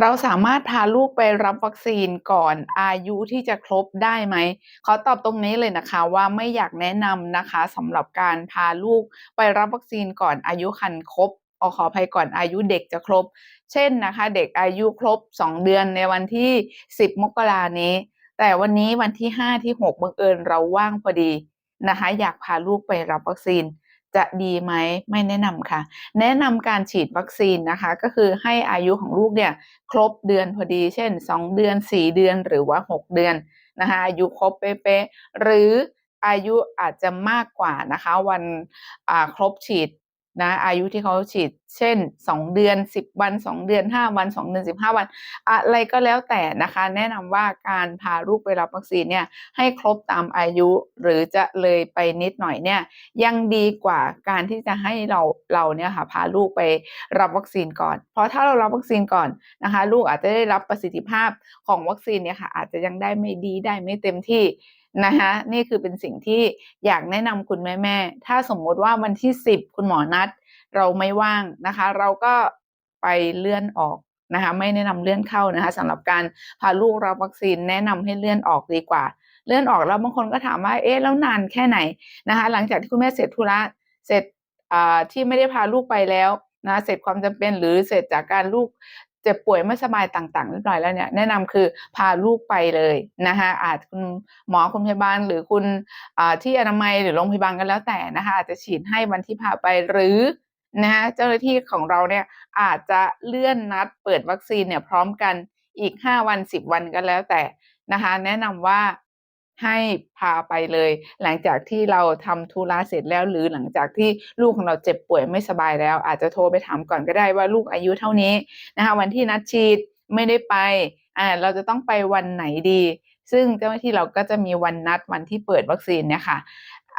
เราสามารถพาลูกไปรับวัคซีนก่อนอายุที่จะครบได้ไหมขอตอบตรงนี้เลยนะคะว่าไม่อยากแนะนำนะคะสำหรับการพาลูกไปรับวัคซีนก่อนอายุครรภ์ครบอขออภัยก่อนอายุเด็กจะครบ เช่นนะคะ เด็กอายุครบ 2 เดือนในวันที่ 10 มกรานี้ แต่วันนี้วันที่ 5 ที่ 6 บังเอิญเราว่างพอดีนะคะ อยากพาลูกไปรับวัคซีน จะดีไหมไม่แนะนำค่ะ แนะนำการฉีดวัคซีนนะคะ ก็คือให้อายุของลูกเนี่ยครบเดือนพอดี เช่น 2 เดือน 4 เดือนหรือว่า 6 เดือนนะคะอายุครบเป๊ะๆหรืออายุอาจจะมากกว่านะคะ วันครบฉีด นะอายุที่เขาฉีดเช่น 2 เดือน 10 วัน 2 เดือน 5 วัน 2 เดือน 15 วัน อะไรก็แล้วแต่นะคะ แนะนำว่าการพาลูกไปรับวัคซีนเนี่ยให้ครบตามอายุหรือจะเลยไปนิดหน่อยเนี่ยยังดีกว่าการที่จะให้เราเราเนี่ยค่ะพาลูกไปรับวัคซีนก่อน เพราะถ้าเรารับวัคซีนก่อนนะคะลูกอาจจะได้รับประสิทธิภาพของวัคซีนเนี่ยค่ะอาจจะยังได้ไม่ดีได้ไม่เต็มที่ นะคะนี่คือเป็นสิ่งที่อยากแนะนำคุณแม่แม่ถ้าสมมติว่าวันที่ 10 คุณหมอนัด เราไม่ว่างนะคะ เราก็ไปเลื่อนออกนะคะไม่แนะนำเลื่อนเข้านะคะสำหรับการพาลูกรับวัคซีนแนะนำให้เลื่อนออกดีกว่า เลื่อนออกแล้วบางคนก็ถามว่าเอ๊ะแล้วนานแค่ไหนนะคะ หลังจากที่คุณแม่เสร็จธุระเสร็จที่ไม่ได้พาลูกไปแล้วนะเสร็จความจำเป็นหรือเสร็จจากการลูก เจ็บป่วยไม่สบายต่างๆเรียบร้อยแล้วเนี่ยแนะนำคือพาลูกไปเลยนะคะอาจคุณหมอคุณพยาบาลหรือคุณที่อนามัยหรือโรงพยาบาลก็แล้วแต่นะคะอาจจะฉีดให้วันที่พาไปหรือนะคะเจ้าหน้าที่ของเราเนี่ยอาจจะเลื่อนนัดเปิดวัคซีนเนี่ยพร้อมกันอีก 5 วัน 10 วันก็แล้วแต่นะคะแนะนำว่า ให้พาไปเลย หลังจากที่เราทำธุระเสร็จแล้ว หรือหลังจากที่ลูกของเราเจ็บป่วยไม่สบายแล้ว อาจจะโทรไปถามก่อนก็ได้ว่าลูกอายุเท่านี้นะคะวันที่นัดฉีดไม่ได้ไปอ่าเราจะต้องไปวันไหนดี ซึ่งเจ้าหน้าที่เราก็จะมีวันนัดวันที่เปิดวัคซีนเนี่ยค่ะ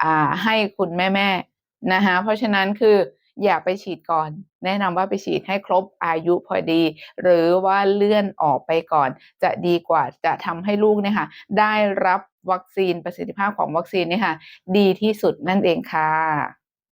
อ่าให้คุณแม่ๆนะคะเพราะฉะนั้นคืออย่าไปฉีดก่อน แนะนำว่าไปฉีดให้ครบอายุพอดี หรือว่าเลื่อนออกไปก่อน จะดีกว่าจะทำให้ลูกเนี่ยค่ะได้รับ วัคซีนประสิทธิภาพของวัคซีนเนี่ยค่ะ ดีที่สุดนั่นเองค่ะ